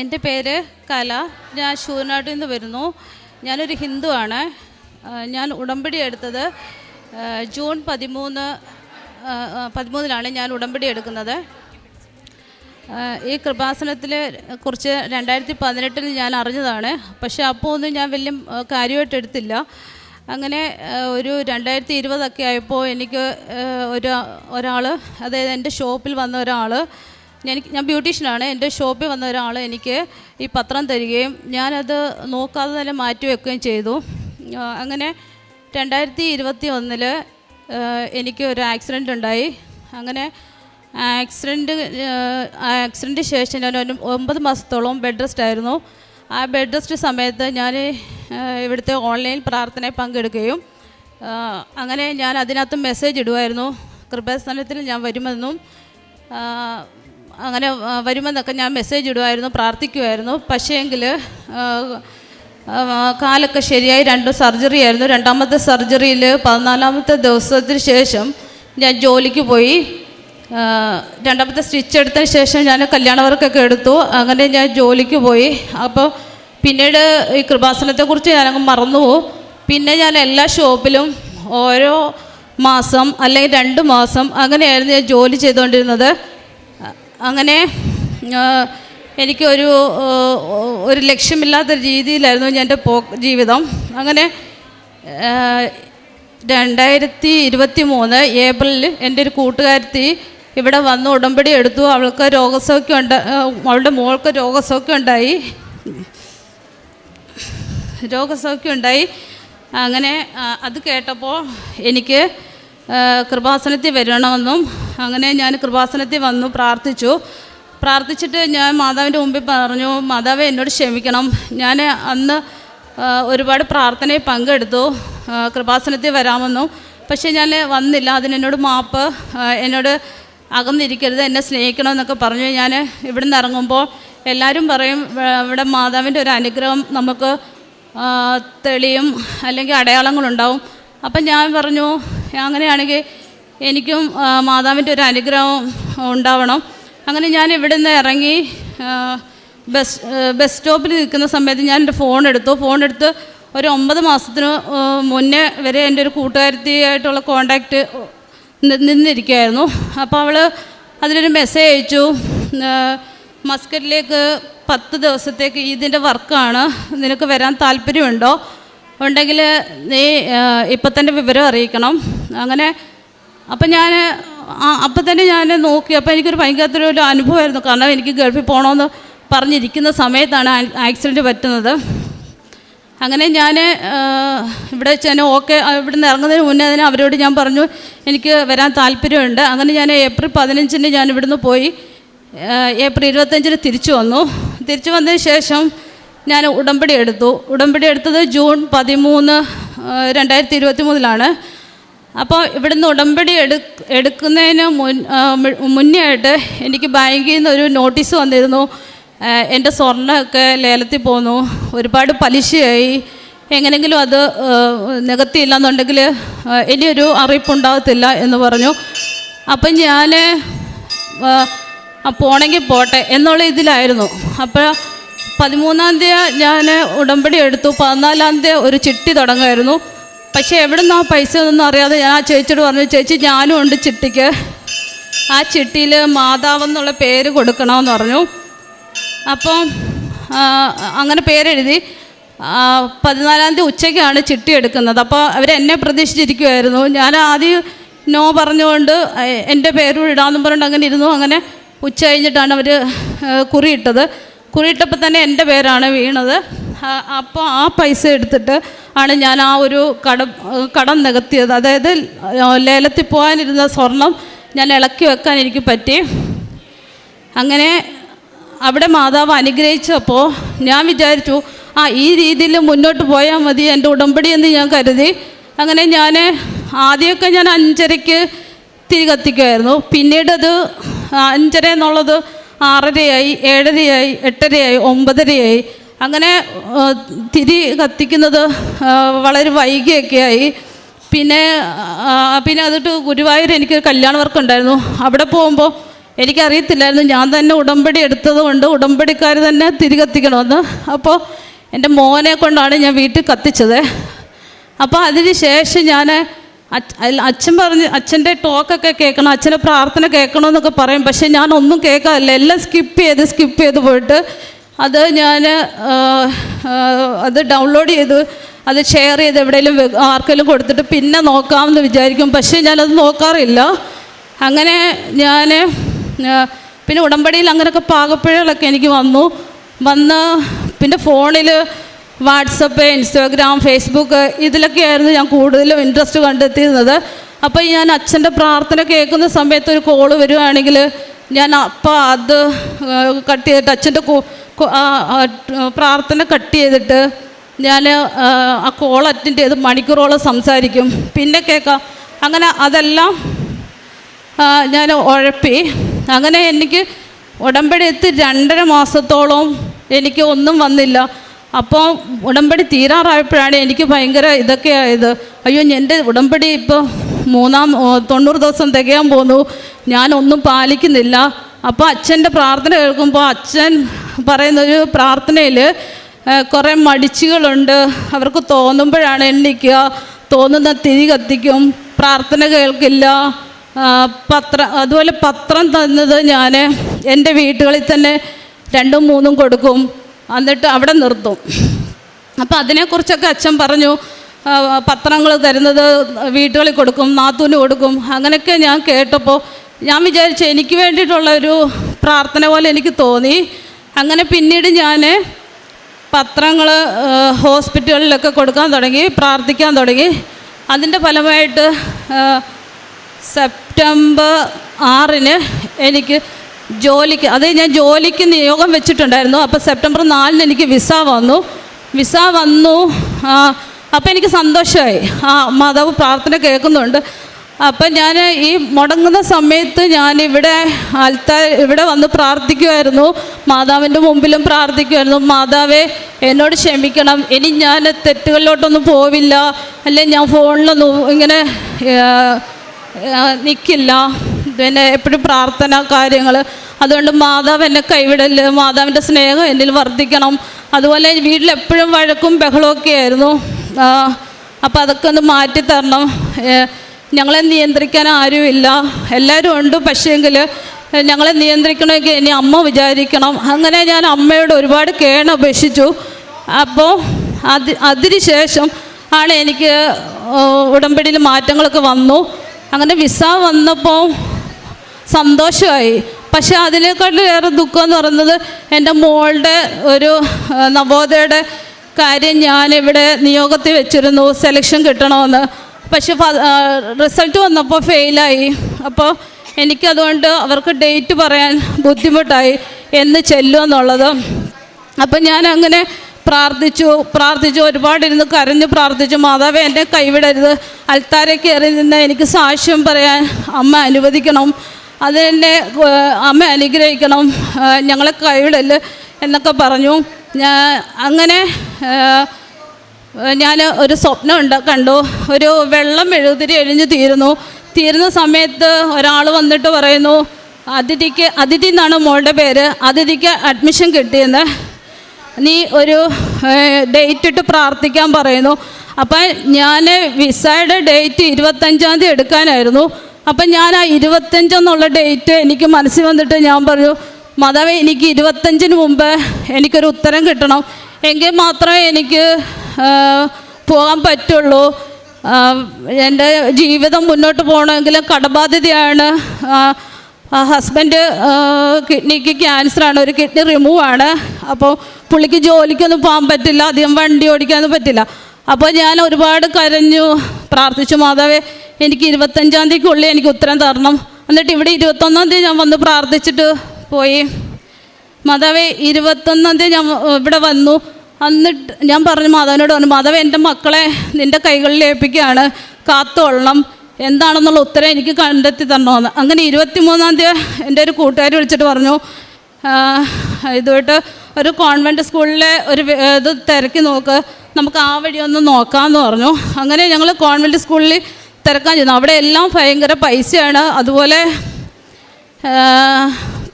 എന്റെ പേര് കല. ഞാൻ ശൂരനാട്ടിൽ നിന്ന് വരുന്നു. ഞാനൊരു ഹിന്ദുവാണ്. ഞാൻ ഉടമ്പടി എടുത്തത് ജൂൺ പതിമൂന്ന് പതിമൂന്നിനാണ് ഞാൻ ഉടമ്പടി എടുക്കുന്നത്. ഈ കൃപാസനത്തിൽ കുറിച്ച് രണ്ടായിരത്തി പതിനെട്ടിൽ ഞാൻ അറിഞ്ഞതാണ്. പക്ഷേ അപ്പോൾ ഒന്നും ഞാൻ വലിയ കാര്യമായിട്ട് എടുത്തില്ല. അങ്ങനെ ഒരു രണ്ടായിരത്തി ഇരുപതൊക്കെ ആയപ്പോൾ എനിക്ക് ഒരു ഒരാൾ അതായത് എന്റെ ഷോപ്പിൽ വന്ന ഒരാൾ എനിക്ക് ഞാൻ ബ്യൂട്ടീഷ്യനാണ്. എന്റെ ഷോപ്പിൽ വന്ന ഒരാൾ എനിക്ക് ഈ പത്രം തരികയും ഞാനത് നോക്കാതെ തന്നെ മാറ്റി വെക്കുകയും ചെയ്തു. അങ്ങനെ രണ്ടായിരത്തി ഇരുപത്തി ഒന്നിൽ എനിക്ക് ഒരു ആക്സിഡന്റ് ഉണ്ടായി. അങ്ങനെ ആക്സിഡന്റ് ആക്സിഡന്റ് ശേഷം ഞാൻ ഒരു ഒമ്പത് മാസത്തോളം ബെഡ് റെസ്റ്റ് ആയിരുന്നു. ആ ബെഡ് റെസ്റ്റ് സമയത്ത് ഞാൻ ഇവിടുത്തെ ഓൺലൈൻ പ്രാർത്ഥനയിൽ പങ്കെടുക്കുകയും അങ്ങനെ ഞാൻ അതിനകത്ത് മെസ്സേജ് ഇടുമായിരുന്നു കൃപാസ്ഥാനത്തിൽ ഞാൻ വരുമെന്നും അങ്ങനെ വരുമെന്നൊക്കെ ഞാൻ മെസ്സേജ് ഇടുമായിരുന്നു പ്രാർത്ഥിക്കുമായിരുന്നു പക്ഷേങ്കിൽ കാലൊക്കെ ശരിയായി. രണ്ട് സർജറി ആയിരുന്നു. രണ്ടാമത്തെ സർജറിയിൽ പതിനാലാമത്തെ ദിവസത്തിന് ശേഷം ഞാൻ ജോലിക്ക് പോയി. രണ്ടാമത്തെ സ്റ്റിച്ച് എടുത്തതിന് ശേഷം ഞാൻ കല്യാണ വർക്കൊക്കെ എടുത്തു. അങ്ങനെ ഞാൻ ജോലിക്ക് പോയി. അപ്പോൾ പിന്നീട് ഈ കൃപാസനത്തെക്കുറിച്ച് ഞാനങ്ങ് മറന്നുപോകും പിന്നെ ഞാൻ എല്ലാ ഷോപ്പിലും ഓരോ മാസം അല്ലെങ്കിൽ രണ്ട് മാസം അങ്ങനെയായിരുന്നു ഞാൻ ജോലി ചെയ്തുകൊണ്ടിരുന്നത്. അങ്ങനെ എനിക്കൊരു ഒരു ലക്ഷ്യമില്ലാത്ത രീതിയിലായിരുന്നു എന്റെ പോ ജീവിതം. അങ്ങനെ രണ്ടായിരത്തി ഇരുപത്തി മൂന്ന് ഏപ്രിലിൽ എന്റെ ഒരു കൂട്ടുകാരത്തി ഇവിടെ വന്ന് ഉടമ്പടി എടുത്തു. അവൾക്ക് രോഗസൗഖ്യം ഉണ്ട് അവളുടെ മോൾക്ക് രോഗസൗഖ്യം ഉണ്ടായി. രോഗസൗഖ്യം ഉണ്ടായി. അങ്ങനെ അത് കേട്ടപ്പോൾ എനിക്ക് കൃപാസനത്തിൽ വരണമെന്നും അങ്ങനെ ഞാൻ കൃപാസനത്തിൽ വന്നു പ്രാർത്ഥിച്ചു. പ്രാർത്ഥിച്ചിട്ട് ഞാൻ മാതാവിന്റെ മുമ്പിൽ പറഞ്ഞു മാതാവ് എന്നോട് ക്ഷമിക്കണം. ഞാൻ അന്ന് ഒരുപാട് പ്രാർത്ഥനയിൽ പങ്കെടുത്തു കൃപാസനത്തിൽ വരാമെന്നും. പക്ഷേ ഞാൻ വന്നില്ല. അതിനെന്നോട് മാപ്പ് എന്നോട് അകന്നിരിക്കരുത് എന്നെ സ്നേഹിക്കണമെന്നൊക്കെ പറഞ്ഞു. ഞാൻ ഇവിടെ നിന്ന് ഇറങ്ങുമ്പോൾ എല്ലാവരും പറയും "വ- ഇവിടെ മാതാവിന്റെ ഒരു അനുഗ്രഹം നമുക്ക് തെളിയും അല്ലെങ്കിൽ അടയാളങ്ങളുണ്ടാവും. അപ്പം ഞാൻ പറഞ്ഞു അങ്ങനെയാണെങ്കിൽ എനിക്കും മാതാവിന്റെ ഒരു അനുഗ്രഹം ഉണ്ടാവണം. അങ്ങനെ ഞാൻ ഇവിടെ നിന്ന് ഇറങ്ങി ബസ് ബസ് സ്റ്റോപ്പിൽ നിൽക്കുന്ന സമയത്ത് ഞാൻ എന്റെ ഫോൺ എടുത്തു. ഫോൺ എടുത്ത് ഒരു ഒമ്പത് മാസത്തിന് മുന്നേ വരെ എന്റെ ഒരു കൂട്ടുകാരത്തിയായിട്ടുള്ള കോണ്ടാക്റ്റ് നിന്നിരിക്കുകയായിരുന്നു. അപ്പോൾ അവൾ അതിലൊരു മെസ്സേജ് അയച്ചു മസ്കറ്റിലേക്ക് പത്ത് ദിവസത്തേക്ക് ഇതിന്റെ വർക്കാണ് നിനക്ക് വരാൻ താല്പര്യമുണ്ടോ? ഉണ്ടെങ്കിൽ നീ ഇപ്പം തന്നെ വിവരം അറിയിക്കണം. അങ്ങനെ അപ്പം ഞാൻ അപ്പം തന്നെ ഞാൻ നോക്കി. അപ്പോൾ എനിക്കൊരു ഭയങ്കര ഒരു അനുഭവമായിരുന്നു. കാരണം എനിക്ക് ഗൾഫിൽ പോകണമെന്ന് പറഞ്ഞിരിക്കുന്ന സമയത്താണ് ആക്സിഡന്റ് പറ്റുന്നത്. അങ്ങനെ ഞാൻ ഇവിടെ തന്നെ ഓക്കെ ഇവിടെ നിന്ന് ഇറങ്ങുന്നതിന് മുന്നേ തന്നെ അവരോട് ഞാൻ പറഞ്ഞു എനിക്ക് വരാൻ താല്പര്യമുണ്ട്. അങ്ങനെ ഞാൻ ഏപ്രിൽ പതിനഞ്ചിന് ഞാൻ ഇവിടുന്ന് പോയി. ഏപ്രിൽ ഇരുപത്തഞ്ചിന് തിരിച്ചു വന്നു. തിരിച്ചു വന്നതിന് ശേഷം ഞാൻ ഉടമ്പടി എടുത്തു. ഉടമ്പടി എടുത്തത് ജൂൺ പതിമൂന്ന് രണ്ടായിരത്തി ഇരുപത്തി മൂന്നിലാണ് അപ്പോൾ ഇവിടുന്ന് ഉടമ്പടി എടു എടുക്കുന്നതിന് മുൻ മുന്നേ ആയിട്ട് എനിക്ക് ബാങ്കിൽ നിന്ന് ഒരു നോട്ടീസ് വന്നിരുന്നു. എന്റെ സ്വർണമൊക്കെ ലേലത്തിൽ പോന്നു. ഒരുപാട് പലിശയായി. എങ്ങനെങ്കിലും അത് നികത്തിയില്ല എന്നുണ്ടെങ്കിൽ ഇനിയൊരു അറിയിപ്പുണ്ടാകത്തില്ല എന്ന് പറഞ്ഞു. അപ്പം ഞാൻ പോണെങ്കിൽ പോട്ടെ എന്നുള്ള ഇതിലായിരുന്നു. അപ്പോൾ പതിമൂന്നാം തീയതി ഞാൻ ഉടമ്പടി എടുത്തു. പതിനാലാം തീയതി ഒരു ചിട്ടി തുടങ്ങുമായിരുന്നു പക്ഷേ എവിടെ നിന്നാ പൈസ ഒന്നും അറിയാതെ ഞാൻ ആ ചേച്ചിയോട് പറഞ്ഞു ചേച്ചി ഞാനും ഉണ്ട് ചിട്ടിക്ക്. ആ ചിട്ടിയിൽ മാതാവെന്നുള്ള പേര് കൊടുക്കണമെന്ന് പറഞ്ഞു. അപ്പം അങ്ങനെ പേരെഴുതി. പതിനാലാം തീയതി ഉച്ചയ്ക്കാണ് ചിട്ടി എടുക്കുന്നത്. അപ്പോൾ അവരെന്നെ പ്രതീക്ഷിച്ചിരിക്കുമായിരുന്നു ഞാൻ ആദ്യം നോ പറഞ്ഞുകൊണ്ട് എന്റെ പേരും ഇടാമെന്നും പറഞ്ഞുകൊണ്ട് അങ്ങനെ ഇരുന്നു. അങ്ങനെ ഉച്ച കഴിഞ്ഞിട്ടാണ് അവർ കുറിയിട്ടത്. കുറിയിട്ടപ്പോൾ തന്നെ എന്റെ പേരാണ് വീണത്. അപ്പോൾ ആ പൈസ എടുത്തിട്ട് ആണ് ഞാൻ ആ ഒരു കടം കടം നികത്തിയത്. അതായത് ലേലത്തിൽ പോകാനിരുന്ന സ്വർണം ഞാൻ ഇളക്കി വെക്കാൻ എനിക്ക് പറ്റി. അങ്ങനെ അവിടെ മാതാവ് അനുഗ്രഹിച്ചപ്പോൾ ഞാൻ വിചാരിച്ചു ആ ഈ രീതിയിൽ മുന്നോട്ട് പോയാൽ മതി എന്റെ ഉടമ്പടി എന്ന് ഞാൻ കരുതി. അങ്ങനെ ഞാൻ ആദ്യമൊക്കെ ഞാൻ അഞ്ചരയ്ക്ക് തിരി കത്തിക്കുമായിരുന്നു പിന്നീട് അത് അഞ്ചര എന്നുള്ളത് ആറരയായി ഏഴരയായി എട്ടരയായി ഒമ്പതരയായി. അങ്ങനെ തിരി കത്തിക്കുന്നത് വളരെ വൈകിയൊക്കെയായി. പിന്നെ പിന്നെ അതിട്ട് ഗുരുവായൂർ എനിക്ക് കല്യാണ വർക്ക് ഉണ്ടായിരുന്നു അവിടെ പോകുമ്പോൾ എനിക്കറിയത്തില്ലായിരുന്നു ഞാൻ തന്നെ ഉടമ്പടി എടുത്തത് കൊണ്ട് ഉടമ്പടിക്കാർ തന്നെ തിരി കത്തിക്കണമെന്ന്. അപ്പോൾ എന്റെ മോനെ കൊണ്ടാണ് ഞാൻ വീട്ടിൽ കത്തിച്ചത്. അപ്പോൾ അതിന് ശേഷം ഞാൻ അച്ഛൻ പറഞ്ഞ് അച്ഛന്റെ ടോക്കൊക്കെ കേൾക്കണം അച്ഛന്റെ പ്രാർത്ഥന കേൾക്കണമെന്നൊക്കെ പറയും. പക്ഷേ ഞാൻ ഒന്നും കേൾക്കാറില്ല. എല്ലാം സ്കിപ്പ് ചെയ്ത് സ്കിപ്പ് ചെയ്ത് പോയിട്ട് അത് ഞാൻ അത് ഡൗൺലോഡ് ചെയ്തു അത് ഷെയർ ചെയ്ത് എവിടെയെങ്കിലും ആർക്കെങ്കിലും കൊടുത്തിട്ട് പിന്നെ നോക്കാമെന്ന് വിചാരിക്കും. പക്ഷേ ഞാനത് നോക്കാറില്ല. അങ്ങനെ ഞാൻ പിന്നെ ഉടമ്പടിയിൽ അങ്ങനെയൊക്കെ പാകപ്പിഴകളൊക്കെ എനിക്ക് വന്നു. വന്ന് പിന്നെ ഫോണിൽ വാട്സപ്പ് ഇൻസ്റ്റാഗ്രാം ഫേസ്ബുക്ക് ഇതിലൊക്കെയായിരുന്നു ഞാൻ കൂടുതലും ഇൻട്രസ്റ്റ് കണ്ടെത്തിയിരുന്നത്. അപ്പോൾ ഞാൻ അച്ഛന്റെ പ്രാർത്ഥന കേൾക്കുന്ന സമയത്ത് ഒരു കോൾ വരുവാണെങ്കിൽ ഞാൻ അപ്പം അത് കട്ട് ചെയ്തിട്ട് അച്ഛന്റെ പ്രാർത്ഥന കട്ട് ചെയ്തിട്ട് ഞാൻ ആ കോൾ അറ്റൻഡ് ചെയ്ത് മണിക്കൂറോളം സംസാരിക്കും. പിന്നെ കേൾക്കാം അങ്ങനെ അതെല്ലാം ഞാൻ ഉഴപ്പി അങ്ങനെ എനിക്ക് ഉടമ്പടി എത്തി രണ്ടര മാസത്തോളം എനിക്ക് ഒന്നും വന്നില്ല. അപ്പോൾ ഉടമ്പടി തീരാറായപ്പോഴാണ് എനിക്ക് ഭയങ്കര ഇതൊക്കെ ആയത്. അയ്യോ എന്റെ ഉടമ്പടി ഇപ്പോൾ മൂന്നാം തൊണ്ണൂറ് ദിവസം തികയാൻ പോന്നു. ഞാനൊന്നും പാലിക്കുന്നില്ല. അപ്പോൾ അച്ഛന്റെ പ്രാർത്ഥന കേൾക്കുമ്പോൾ അച്ഛൻ പറയുന്നൊരു പ്രാർത്ഥനയിൽ കുറേ മടിച്ചുകളുണ്ട്. അവർക്ക് തോന്നുമ്പോഴാണ് എണ്ണിക്കുക. തോന്നുന്ന തിരി കത്തിക്കും. പ്രാർത്ഥന കേൾക്കില്ല. പത്രം അതുപോലെ പത്രം തന്നത് ഞാൻ എന്റെ വീട്ടുകളിൽ തന്നെ രണ്ടും മൂന്നും കൊടുക്കും. എന്നിട്ട് അവിടെ നിർത്തും. അപ്പോൾ അതിനെക്കുറിച്ചൊക്കെ അച്ഛൻ പറഞ്ഞു. പത്രങ്ങൾ തരുന്നത് വീട്ടുകളിൽ കൊടുക്കും നാത്തൂന് കൊടുക്കും. അങ്ങനെയൊക്കെ ഞാൻ കേട്ടപ്പോൾ ഞാൻ വിചാരിച്ചു എനിക്ക് വേണ്ടിയിട്ടുള്ള ഒരു പ്രാർത്ഥന പോലെ എനിക്ക് തോന്നി. അങ്ങനെ പിന്നീട് ഞാൻ പത്രങ്ങൾ ഹോസ്പിറ്റലിലൊക്കെ കൊടുക്കാൻ തുടങ്ങി പ്രാർത്ഥിക്കാൻ തുടങ്ങി. അതിന്റെ ഫലമായിട്ട് സെപ്റ്റംബർ ആറിന് എനിക്ക് ജോലിക്ക് അത് ഞാൻ ജോലിക്ക് നിയോഗം വെച്ചിട്ടുണ്ടായിരുന്നു. അപ്പോൾ സെപ്റ്റംബർ നാലിന് എനിക്ക് വിസ വന്നു. വിസ വന്നു അപ്പോൾ എനിക്ക് സന്തോഷമായി. ആ മാതാവ് പ്രാർത്ഥന കേൾക്കുന്നുണ്ട്. അപ്പം ഞാൻ ഈ മുടങ്ങുന്ന സമയത്ത് ഞാൻ ഇവിടെ ആൽത്താ ഇവിടെ വന്ന് പ്രാർത്ഥിക്കുമായിരുന്നു മാതാവിന്റെ മുമ്പിലും പ്രാർത്ഥിക്കുമായിരുന്നു മാതാവേ എന്നോട് ക്ഷമിക്കണം. ഇനി ഞാൻ തെറ്റുകളിലോട്ടൊന്നും പോവില്ല. അല്ലെ ഞാൻ ഫോണിലൊന്നും ഇങ്ങനെ നിൽക്കില്ല പിന്നെ എപ്പോഴും പ്രാർത്ഥന കാര്യങ്ങൾ അതുകൊണ്ട് മാതാവ് എന്നെ കൈവിടൽ മാതാവിന്റെ സ്നേഹം എന്നിൽ വർദ്ധിക്കണം. അതുപോലെ വീട്ടിലെപ്പോഴും വഴക്കും ബഹളമൊക്കെ ആയിരുന്നു. അപ്പോൾ അതൊക്കെ ഒന്ന് മാറ്റി തരണം ഞങ്ങളെ നിയന്ത്രിക്കാൻ ആരുമില്ല. എല്ലാവരും ഉണ്ട്. പക്ഷേങ്കിൽ ഞങ്ങളെ നിയന്ത്രിക്കണമെങ്കിൽ ഇനി അമ്മ വിചാരിക്കണം. അങ്ങനെ ഞാൻ അമ്മയോട് ഒരുപാട് കേണ അപേക്ഷിച്ചു അപ്പോൾ അത് അതിന് ശേഷം ആണ് എനിക്ക് ഉടമ്പടിയിൽ മാറ്റങ്ങളൊക്കെ വന്നു. അങ്ങനെ വിസ വന്നപ്പോൾ സന്തോഷമായി. പക്ഷെ അതിനേക്കാട്ടിലേറെ ദുഃഖം എന്ന് പറയുന്നത് എന്റെ മോളുടെ ഒരു നവോദയയുടെ കാര്യം ഞാനിവിടെ നിയോഗത്തിൽ വെച്ചിരുന്നു. സെലക്ഷൻ കിട്ടണമെന്ന്. പക്ഷെ റിസൾട്ട് വന്നപ്പോൾ ഫെയിലായി അപ്പോൾ എനിക്കതുകൊണ്ട് അവർക്ക് ഡേറ്റ് പറയാൻ ബുദ്ധിമുട്ടായി. എന്ന് ചെല്ലുമെന്നുള്ളത് അപ്പം ഞാൻ അങ്ങനെ പ്രാർത്ഥിച്ചു. പ്രാർത്ഥിച്ചു. ഒരുപാടിരുന്ന് കരഞ്ഞു പ്രാർത്ഥിച്ചു. മാതാവ് എന്നെ കൈവിടരുത്. അൽത്താരെ കയറി നിന്ന് എനിക്ക് സാക്ഷ്യം പറയാൻ അമ്മ അനുവദിക്കണം. അതെന്നെ അമ്മ അനുഗ്രഹിക്കണം. ഞങ്ങളെ കൈവിടൽ എന്നൊക്കെ പറഞ്ഞു. ഞാൻ അങ്ങനെ ഞാൻ ഒരു സ്വപ്നം ഉണ്ട് കണ്ടു. ഒരു വെള്ളം എഴുതിരി എഴിഞ്ഞു തീരുന്നു. തീരുന്ന സമയത്ത് ഒരാൾ വന്നിട്ട് പറയുന്നു അതിഥിക്ക് അതിഥി എന്നാണ് മോളുടെ പേര്. അതിഥിക്ക് അഡ്മിഷൻ കിട്ടിയെന്ന്. നീ ഒരു ഡേറ്റ് ഇട്ട് പ്രാർത്ഥിക്കാൻ പറയുന്നു. അപ്പം ഞാൻ വിസയുടെ ഡേറ്റ് ഇരുപത്തഞ്ചാം തീയതി എടുക്കാനായിരുന്നു. അപ്പം ഞാൻ ആ ഇരുപത്തഞ്ചെന്നുള്ള ഡേറ്റ് എനിക്ക് മനസ്സിൽ വന്നിട്ട് ഞാൻ പറഞ്ഞു മതവേ എനിക്ക് ഇരുപത്തഞ്ചിന് മുമ്പ് എനിക്കൊരു ഉത്തരം കിട്ടണം. എങ്കിൽ മാത്രമേ എനിക്ക് പോകാൻ പറ്റുള്ളൂ. എന്റെ ജീവിതം മുന്നോട്ട് പോകണമെങ്കിൽ കടബാധ്യതയാണ്. ഹസ്ബൻഡ് കിഡ്നിക്ക് ക്യാൻസറാണ് ഒരു കിഡ്നി റിമൂവ് ആണ്. അപ്പോൾ പുള്ളിക്ക് ജോലിക്കൊന്നും പോകാൻ പറ്റില്ല. അധികം വണ്ടി ഓടിക്കാനൊന്നും പറ്റില്ല. അപ്പോൾ ഞാൻ ഒരുപാട് കരഞ്ഞു. പ്രാർത്ഥിച്ചു മാതാവേ എനിക്ക് ഇരുപത്തഞ്ചാം തീയതിക്കുള്ളിൽ എനിക്ക് ഉത്തരം തരണം. എന്നിട്ട് ഇവിടെ ഇരുപത്തൊന്നാം തീയതി ഞാൻ വന്ന് പ്രാർത്ഥിച്ചിട്ട് പോയി. മാതാവേ ഇരുപത്തൊന്നാം തീയതി ഞാൻ ഇവിടെ വന്നു. എന്നിട്ട് ഞാൻ പറഞ്ഞു മാധവനോട് പറഞ്ഞു മാതാവ് എന്റെ മക്കളെ നിന്റെ കൈകളിൽ ഏൽപ്പിക്കുകയാണ്. കാത്തോളണം എന്താണെന്നുള്ള ഉത്തരം എനിക്ക് കണ്ടെത്തി തരണമെന്ന് അങ്ങനെ ഇരുപത്തിമൂന്നാം തീയതി എന്റെ ഒരു കൂട്ടുകാർ വിളിച്ചിട്ട് പറഞ്ഞു "ആ, ഇതുമായിട്ട് ഒരു കോൺവെന്റ് സ്കൂളിലെ ഒരു ഇത് തിരക്കി നോക്ക്. നമുക്ക് ആ വഴി ഒന്ന് നോക്കാമെന്ന് പറഞ്ഞു. അങ്ങനെ ഞങ്ങൾ കോൺവെന്റ് സ്കൂളിൽ തിരക്കാൻ ചെന്നു. അവിടെ എല്ലാം ഭയങ്കര പൈസയാണ്. അതുപോലെ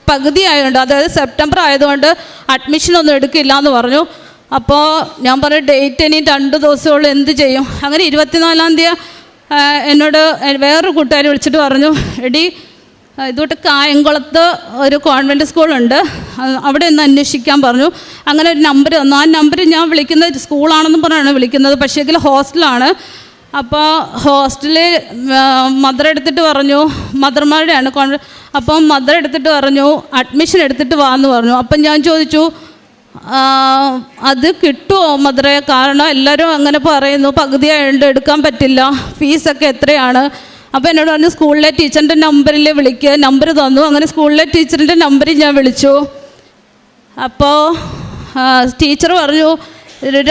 പകുതി ആയതുകൊണ്ട് അതായത് സെപ്റ്റംബർ ആയതുകൊണ്ട് അഡ്മിഷനൊന്നും എടുക്കില്ല എന്ന് പറഞ്ഞു. അപ്പോൾ ഞാൻ പറഞ്ഞ ഡേറ്റ് ഇനി രണ്ട് ദിവസമുള്ളൂ എന്ത് ചെയ്യും? അങ്ങനെ ഇരുപത്തിനാലാം തീയതി എന്നോട് വേറൊരു കൂട്ടുകാരി വിളിച്ചിട്ട് പറഞ്ഞു എടി ഇതുകൊണ്ട് കായംകുളത്ത് ഒരു കോൺവെന്റ് സ്കൂളുണ്ട് അവിടെ ഒന്ന് അന്വേഷിക്കാൻ പറഞ്ഞു. അങ്ങനെ ഒരു നമ്പർ തന്നു ആ നമ്പർ ഞാൻ വിളിക്കുന്നത് സ്കൂളാണെന്ന് പറഞ്ഞാണ് വിളിക്കുന്നത് പക്ഷേ എങ്കിൽ ഹോസ്റ്റലാണ് അപ്പോൾ ഹോസ്റ്റലിൽ മദർ എടുത്തിട്ട് പറഞ്ഞു മദർമാരുടെയാണ് കോൺ അപ്പം മദർ എടുത്തിട്ട് പറഞ്ഞു അഡ്മിഷൻ എടുത്തിട്ട് വാ എന്ന് പറഞ്ഞു. അപ്പം ഞാൻ ചോദിച്ചു അത് കിട്ടുമോ മദറെ? കാരണം എല്ലാവരും അങ്ങനെ പറയുന്നു പകുതി ആയതുകൊണ്ട് എടുക്കാൻ പറ്റില്ല ഫീസൊക്കെ എത്രയാണ്? അപ്പോൾ എന്നോട് പറഞ്ഞു സ്കൂളിലെ ടീച്ചറിന്റെ നമ്പറിൽ വിളിക്കുക നമ്പർ തന്നു. അങ്ങനെ സ്കൂളിലെ ടീച്ചറിന്റെ നമ്പറിൽ ഞാൻ വിളിച്ചു. അപ്പോൾ ടീച്ചർ പറഞ്ഞു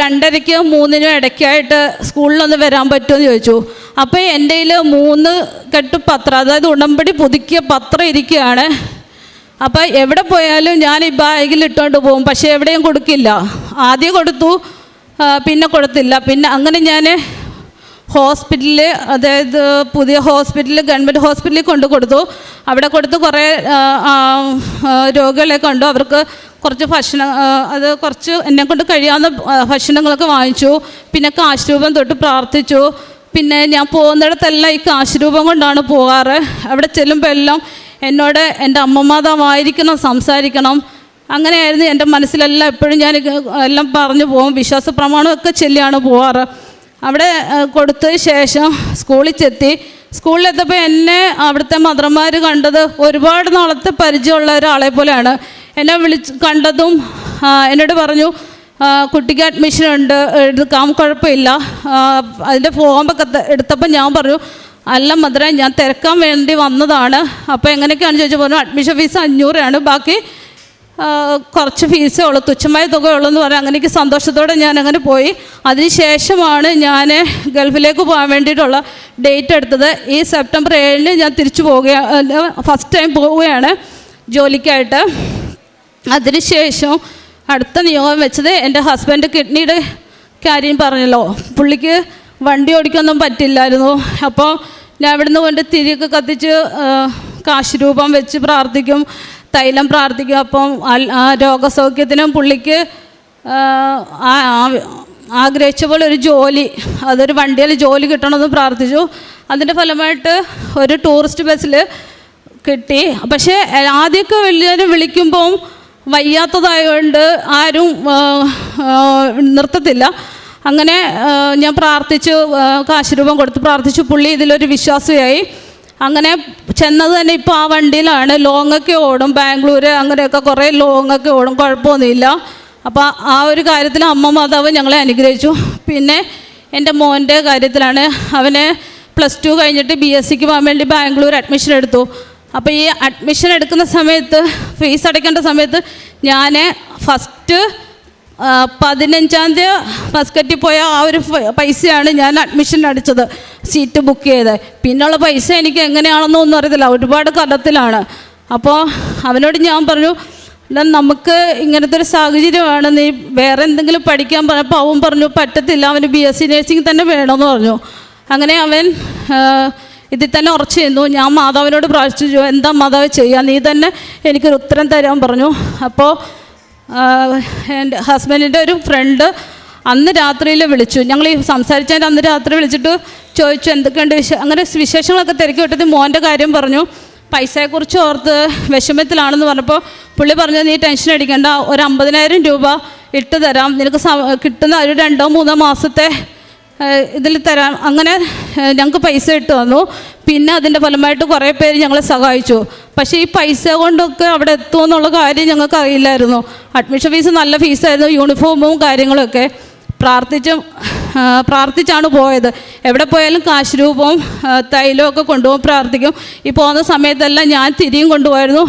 രണ്ടരയ്ക്ക് മൂന്നിനും ഇടയ്ക്കായിട്ട് സ്കൂളിലൊന്ന് വരാൻ പറ്റുമെന്ന് ചോദിച്ചു. അപ്പോൾ എന്റെ കയ്യിൽ മൂന്ന് കെട്ട് പത്രം അതായത് ഉടമ്പടി പുതുക്കിയ പത്രം ഇരിക്കുകയാണ്. അപ്പോൾ എവിടെ പോയാലും ഞാൻ ഈ ബാഗിൽ ഇട്ടുകൊണ്ട് പോകും പക്ഷേ എവിടെയും കൊടുക്കില്ല. ആദ്യം കൊടുത്തു പിന്നെ കൊടുത്തില്ല. പിന്നെ അങ്ങനെ ഞാൻ ഹോസ്പിറ്റലിൽ അതായത് പുതിയ ഹോസ്പിറ്റലിൽ ഗവൺമെന്റ് ഹോസ്പിറ്റലിൽ കൊണ്ട് കൊടുത്തു. അവിടെ കൊടുത്ത് കുറേ രോഗികളെ കണ്ടു. അവർക്ക് കുറച്ച് ഭക്ഷണം അത് കുറച്ച് എന്നെ കൊണ്ട് കഴിയാവുന്ന ഭക്ഷണങ്ങളൊക്കെ വാങ്ങിച്ചു. പിന്നെ കാശ് രൂപം തൊട്ട് പ്രാർത്ഥിച്ചു. പിന്നെ ഞാൻ പോകുന്നിടത്തെല്ലാം ഈ കാശ് രൂപം കൊണ്ടാണ് പോകാറ്. അവിടെ ചെല്ലുമ്പോൾ എല്ലാം എന്നോട് എന്റെ അമ്മമാതാവായിരിക്കണം സംസാരിക്കണം. അങ്ങനെയായിരുന്നു എന്റെ മനസ്സിലെല്ലാം എപ്പോഴും ഞാൻ എല്ലാം പറഞ്ഞു പോകും. വിശ്വാസ പ്രമാണമൊക്കെ ചെല്ലിയാണ് പോവാറ്. അവിടെ കൊടുത്ത ശേഷം സ്കൂളിൽ ചെത്തി. സ്കൂളിലെത്തപ്പോൾ എന്നെ അവിടുത്തെ മദർമാർ കണ്ടത് ഒരുപാട് നാളത്തെ പരിചയമുള്ള ഒരാളെ പോലെയാണ്. എന്നെ വിളിച്ച് കണ്ടതും എന്നോട് പറഞ്ഞു കുട്ടിക്ക് അഡ്മിഷൻ ഉണ്ട് എടുക്കാം കുഴപ്പമില്ല. അതിന്റെ ഫോമൊക്കെ എടുത്തപ്പോൾ ഞാൻ പറഞ്ഞു അല്ല മധുര ഞാൻ തിരക്കാൻ വേണ്ടി വന്നതാണ്. അപ്പോൾ എങ്ങനെയൊക്കെയാണ് ചോദിച്ചു പറഞ്ഞു അഡ്മിഷൻ ഫീസ് അഞ്ഞൂറാണ്. ബാക്കി കുറച്ച് ഫീസേ ഉള്ളൂ. തുച്ഛമായ തുകയുള്ളൂ എന്ന് പറയാം അങ്ങനെയൊക്കെ സന്തോഷത്തോടെ ഞാൻ അങ്ങനെ പോയി. അതിനുശേഷമാണ് ഞാൻ ഗൾഫിലേക്ക് പോകാൻ വേണ്ടിയിട്ടുള്ള ഡേറ്റ് എടുത്തത്. ഈ സെപ്റ്റംബർ ഏഴിന് ഞാൻ തിരിച്ചു പോവുകയാണ് ഫസ്റ്റ് ടൈം പോവുകയാണ് ജോലിക്കായിട്ട്. അതിനുശേഷം അടുത്ത നിയോഗം വെച്ചത് എന്റെ ഹസ്ബൻഡ് കിഡ്നിയുടെ കാര്യം പറഞ്ഞല്ലോ. പുള്ളിക്ക് വണ്ടി ഓടിക്കൊന്നും പറ്റില്ലായിരുന്നു. അപ്പോൾ ഞാൻ ഇവിടുന്ന് കൊണ്ട് തിരിയൊക്കെ കത്തിച്ച് കാശുരൂപം കാശ് രൂപം വെച്ച് പ്രാർത്ഥിക്കും തൈലം പ്രാർത്ഥിക്കും. അപ്പം ആ രോഗസൗഖ്യത്തിനും പുള്ളിക്ക് ആഗ്രഹിച്ച പോലെ ഒരു ജോലി അതൊരു വണ്ടിയിൽ ജോലി കിട്ടണമെന്ന് പ്രാർത്ഥിച്ചു. അതിന്റെ ഫലമായിട്ട് ഒരു ടൂറിസ്റ്റ് ബസ്സിൽ കിട്ടി. പക്ഷേ ആദ്യമൊക്കെ വലിയവരെ വിളിക്കുമ്പം വയ്യാത്തതായതുകൊണ്ട് ആരും നിർത്തത്തില്ല. അങ്ങനെ ഞാൻ പ്രാർത്ഥിച്ചു കാശുരൂപം കാശ് രൂപം കൊടുത്ത് പ്രാർത്ഥിച്ചു. പുള്ളി ഇതിലൊരു വിശ്വാസിയായി. അങ്ങനെ ചെന്നത് തന്നെ ഇപ്പോൾ ആ വണ്ടിയിലാണ്. ലോങ്ങൊക്കെ ഓടും ബാംഗ്ലൂർ അങ്ങനെയൊക്കെ കുറേ ലോങ്ങൊക്കെ ഓടും കുഴപ്പമൊന്നുമില്ല. അപ്പോൾ ആ ഒരു കാര്യത്തിൽ അമ്മ മാതാവ് ഞങ്ങളെ അനുഗ്രഹിച്ചു. പിന്നെ എന്റെ മോന്റെ കാര്യത്തിലാണ്. അവന് പ്ലസ് ടു കഴിഞ്ഞിട്ട് ബി എസ് സിക്ക് പോകാൻ വേണ്ടി ബാംഗ്ലൂർ അഡ്മിഷൻ എടുത്തു. അപ്പോൾ ഈ അഡ്മിഷൻ എടുക്കുന്ന സമയത്ത് ഫീസ് അടയ്ക്കേണ്ട സമയത്ത് ഞാൻ ഫസ്റ്റ് പതിനഞ്ചാം തീയതി മസ്കറ്റിൽ പോയ ആ ഒരു പൈസയാണ് ഞാൻ അഡ്മിഷൻ അടിച്ചത് സീറ്റ് ബുക്ക് ചെയ്തത് പിന്നുള്ള പൈസ എനിക്ക് എങ്ങനെയാണെന്നോ ഒന്നും അറിയത്തില്ല ഒരുപാട് കടത്തിലാണ്. അപ്പോൾ അവനോട് ഞാൻ പറഞ്ഞു "എടാ, നമുക്ക് ഇങ്ങനത്തെ ഒരു സാഹചര്യമാണ് നീ വേറെ എന്തെങ്കിലും പഠിക്കാൻ പറഞ്ഞപ്പോൾ അവൻ പറഞ്ഞു പറ്റത്തില്ല അവന് ബി എസ് സി നേഴ്സിംഗ് തന്നെ വേണമെന്ന് പറഞ്ഞു. അങ്ങനെ അവൻ ഇതിൽ തന്നെ ഉറച്ചു ചെയ്യുന്നു ഞാൻ മാതാവിനോട് പ്രാർത്ഥിച്ചു എന്താ മാതാവ് ചെയ്യുക നീ തന്നെ എനിക്കൊരു ഉത്തരം തരാൻ പറഞ്ഞു. അപ്പോൾ എന്റെ ഹസ്ബൻഡിന്റെ ഒരു ഫ്രണ്ട് അന്ന് രാത്രിയിൽ വിളിച്ചു. ഞങ്ങൾ ഈ സംസാരിച്ചതിന്റെ അന്ന് രാത്രി വിളിച്ചിട്ട് ചോദിച്ചു എന്തൊക്കെയുണ്ട് വിശ? അങ്ങനെ വിശേഷങ്ങളൊക്കെ തിരക്കി വിട്ടത് മോന്റെ കാര്യം പറഞ്ഞു. പൈസയെക്കുറിച്ച് ഓർത്ത് വിഷമത്തിലാണെന്ന് പറഞ്ഞപ്പോൾ പുള്ളി പറഞ്ഞു നീ ടെൻഷൻ അടിക്കേണ്ട ഒരു അമ്പതിനായിരം രൂപ ഇട്ട് തരാം. നിനക്ക് കിട്ടുന്ന ഒരു രണ്ടോ മൂന്നോ മാസത്തെ ഇതിൽ തരാം. അങ്ങനെ ഞങ്ങൾക്ക് പൈസ ഇട്ട് തന്നു. പിന്നെ അതിന്റെ ഫലമായിട്ട് കുറേ പേര് ഞങ്ങളെ സഹായിച്ചു. പക്ഷേ ഈ പൈസ കൊണ്ടൊക്കെ അവിടെ എത്തുമെന്നുള്ള കാര്യം ഞങ്ങൾക്ക് അറിയില്ലായിരുന്നു. അഡ്മിഷൻ ഫീസ് നല്ല ഫീസായിരുന്നു യൂണിഫോമും കാര്യങ്ങളൊക്കെ. പ്രാർത്ഥിച്ചും പ്രാർത്ഥിച്ചാണ് പോയത്. എവിടെ പോയാലും കാശ് രൂപവും തൈലവും ഒക്കെ കൊണ്ടുപോകും പ്രാർത്ഥിക്കും. ഈ പോകുന്ന സമയത്തെല്ലാം ഞാൻ തിരിയും കൊണ്ടുപോയിരുന്നു.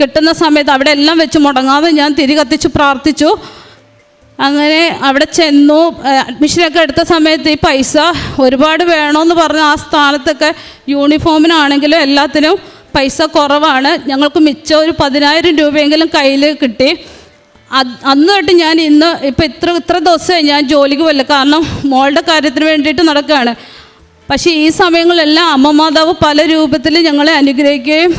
കിട്ടുന്ന സമയത്ത് അവിടെ എല്ലാം വെച്ച് മുടങ്ങാതെ ഞാൻ തിരി കത്തിച്ച് പ്രാർത്ഥിച്ചു. അങ്ങനെ അവിടെ ചെന്നു. അഡ്മിഷനൊക്കെ എടുത്ത സമയത്ത് ഈ പൈസ ഒരുപാട് വേണമെന്ന് പറഞ്ഞ ആ സ്ഥാനത്തൊക്കെ യൂണിഫോമിനാണെങ്കിലും എല്ലാത്തിനും പൈസ കുറവാണ്. ഞങ്ങൾക്ക് മിച്ചം ഒരു പതിനായിരം രൂപയെങ്കിലും കയ്യിൽ കിട്ടി. അന്ന് തൊട്ട് ഞാൻ ഇന്ന് ഇപ്പം ഇത്ര ഇത്ര ദിവസമായി ഞാൻ ജോലിക്ക് പോയില്ല. കാരണം മോളുടെ കാര്യത്തിന് വേണ്ടിയിട്ട് നടക്കുകയാണ് പക്ഷേ ഈ സമയങ്ങളിലെല്ലാം അമ്മ മാതാവ് പല രൂപത്തിൽ ഞങ്ങളെ അനുഗ്രഹിക്കുകയും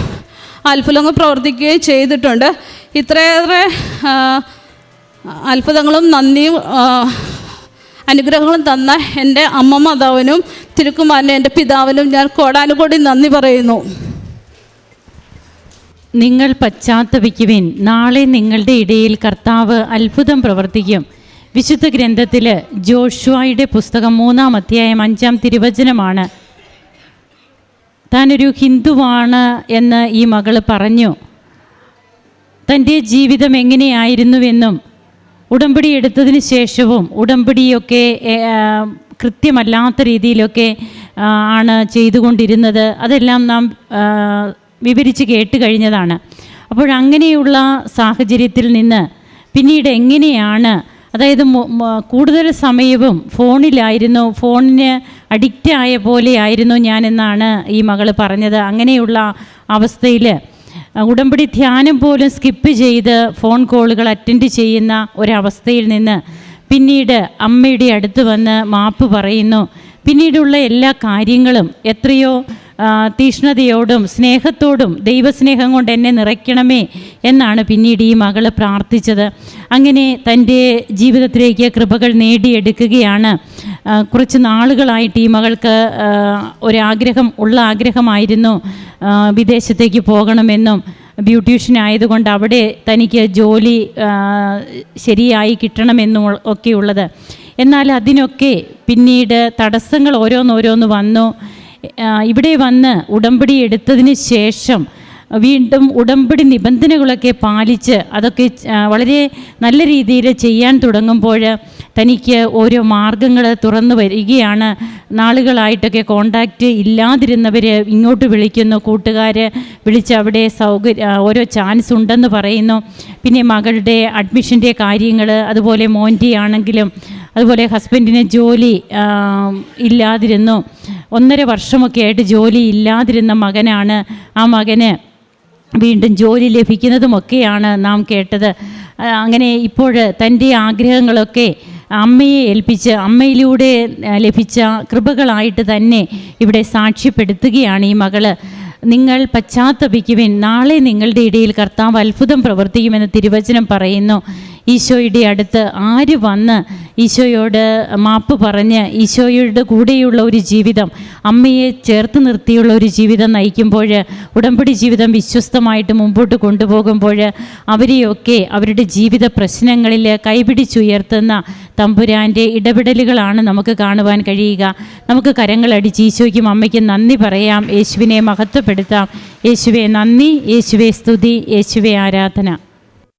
അത്ഭുതങ്ങൾ പ്രവർത്തിക്കുകയും ചെയ്തിട്ടുണ്ട്. ഇത്രയേറെ അത്ഭുതങ്ങളും നന്ദിയും അനുഗ്രഹങ്ങളും തന്ന എന്റെ അമ്മ മാതാവിനും തിരുക്കുമാരനും എന്റെ പിതാവിനും ഞാൻ കോടാനുകോടി നന്ദി പറയുന്നു. നിങ്ങൾ പശ്ചാത്തപിക്കുവിൻ. നാളെ നിങ്ങളുടെ ഇടയിൽ കർത്താവ് അത്ഭുതം പ്രവർത്തിക്കും. വിശുദ്ധ ഗ്രന്ഥത്തിൽ ജോഷുവായുടെ പുസ്തകം മൂന്നാം അധ്യായം അഞ്ചാം തിരുവചനമാണ്. താനൊരു ഹിന്ദുവാണ് എന്ന് ഈ മകൾ പറഞ്ഞു. തന്റെ ജീവിതം എങ്ങനെയായിരുന്നുവെന്നും ഉടമ്പടി എടുത്തതിന് ശേഷവും ഉടമ്പടിയൊക്കെ കൃത്യമല്ലാത്ത രീതിയിലൊക്കെ ആണ് ചെയ്തുകൊണ്ടിരുന്നത്. അതെല്ലാം നാം വിവരിച്ച് കേട്ട് കഴിഞ്ഞതാണ്. അപ്പോൾ അങ്ങനെയുള്ള സാഹചര്യത്തിൽ നിന്ന് പിന്നീട് എങ്ങനെയാണ് അതായത് കൂടുതൽ സമയവും ഫോണിലായിരുന്നു ഫോണിന് അഡിക്റ്റായ പോലെയായിരുന്നു ഞാനെന്നാണ് ഈ മകൾ പറഞ്ഞത്. അങ്ങനെയുള്ള അവസ്ഥയിൽ ഉടമ്പടി ധ്യാനം പോലും സ്കിപ്പ് ചെയ്ത് ഫോൺ കോളുകൾ അറ്റൻഡ് ചെയ്യുന്ന ഒരവസ്ഥയിൽ നിന്ന് പിന്നീട് അമ്മയുടെ അടുത്ത് വന്ന് മാപ്പ് പറയുന്നു. പിന്നീടുള്ള എല്ലാ കാര്യങ്ങളും എത്രയോ തീഷ്ണതയോടും സ്നേഹത്തോടും ദൈവസ്നേഹം കൊണ്ട് എന്നെ നിറയ്ക്കണമേ എന്നാണ് പിന്നീട് ഈ മകൾ പ്രാർത്ഥിച്ചത്. അങ്ങനെ തന്റെ ജീവിതത്തിലേക്ക് കൃപകൾ നേടിയെടുക്കുകയാണ്. കുറച്ച് നാളുകളായിട്ട് ഈ മകൾക്ക് ഒരാഗ്രഹം ഉള്ള ആഗ്രഹമായിരുന്നു വിദേശത്തേക്ക് പോകണമെന്നും ബ്യൂട്ടീഷ്യൻ ആയതുകൊണ്ട് അവിടെ തനിക്ക് ജോലി ശരിയായി കിട്ടണമെന്നും ഒക്കെയുള്ളത്. എന്നാൽ അതിനൊക്കെ പിന്നീട് തടസ്സങ്ങൾ ഓരോന്നോരോന്ന് വന്നു. ഇവിടെ വന്ന് ഉടമ്പടി എടുത്തതിന് ശേഷം വീണ്ടും ഉടമ്പടി നിബന്ധനകളൊക്കെ പാലിച്ച് അതൊക്കെ വളരെ നല്ല രീതിയിൽ ചെയ്യാൻ തുടങ്ങുമ്പോൾ തനിക്ക് ഓരോ മാർഗങ്ങൾ തുറന്നു വരികയാണ്. നാളുകളായിട്ടൊക്കെ കോണ്ടാക്റ്റ് ഇല്ലാതിരുന്നവർ ഇങ്ങോട്ട് വിളിക്കുന്നു. കൂട്ടുകാർ വിളിച്ച് അവിടെ സൗകര്യ ഓരോ ചാൻസ് ഉണ്ടെന്ന് പറയുന്നു. പിന്നെ മകളുടെ അഡ്മിഷന്റെ കാര്യങ്ങൾ അതുപോലെ മോന്റെ ആണെങ്കിലും അതുപോലെ ഹസ്ബൻഡിന് ജോലി ഇല്ലാതിരുന്നു. ഒന്നര വർഷമൊക്കെ ആയിട്ട് ജോലി ഇല്ലാതിരുന്ന മകനാണ്. ആ മകന് വീണ്ടും ജോലി ലഭിക്കുന്നതുമൊക്കെയാണ് നാം കേട്ടത്. അങ്ങനെ ഇപ്പോൾ തന്റെ ആഗ്രഹങ്ങളൊക്കെ അമ്മയെ ഏൽപ്പിച്ച് അമ്മയിലൂടെ ലഭിച്ച കൃപകളായിട്ട് തന്നെ ഇവിടെ സാക്ഷ്യപ്പെടുത്തുകയാണ് ഈ മകൾ. നിങ്ങൾ പശ്ചാത്തപിക്കുവിൻ നാളെ നിങ്ങളുടെ ഇടയിൽ കർത്താവ് അത്ഭുതം പ്രവർത്തിക്കുമെന്ന് തിരുവചനം പറയുന്നു. ഈശോയുടെ അടുത്ത് ആര് വന്ന് ഈശോയോട് മാപ്പ് പറഞ്ഞ് ഈശോയുടെ കൂടെയുള്ള ഒരു ജീവിതം അമ്മയെ ചേർത്ത് നിർത്തിയുള്ള ഒരു ജീവിതം നയിക്കുമ്പോൾ ഉടമ്പടി ജീവിതം വിശ്വസ്തമായിട്ട് മുമ്പോട്ട് കൊണ്ടുപോകുമ്പോൾ അവരെയൊക്കെ അവരുടെ ജീവിത പ്രശ്നങ്ങളിൽ കൈപിടിച്ചുയർത്തുന്ന തമ്പുരാന്റെ ഇടപെടലുകളാണ് നമുക്ക് കാണുവാൻ കഴിയുക. നമുക്ക് കരങ്ങളടിച്ച് ഈശോയ്ക്കും അമ്മയ്ക്കും നന്ദി പറയാം. യേശുവിനെ മഹത്വപ്പെടുത്താം. യേശുവെ നന്ദി യേശുവെ സ്തുതി യേശുവെ ആരാധന.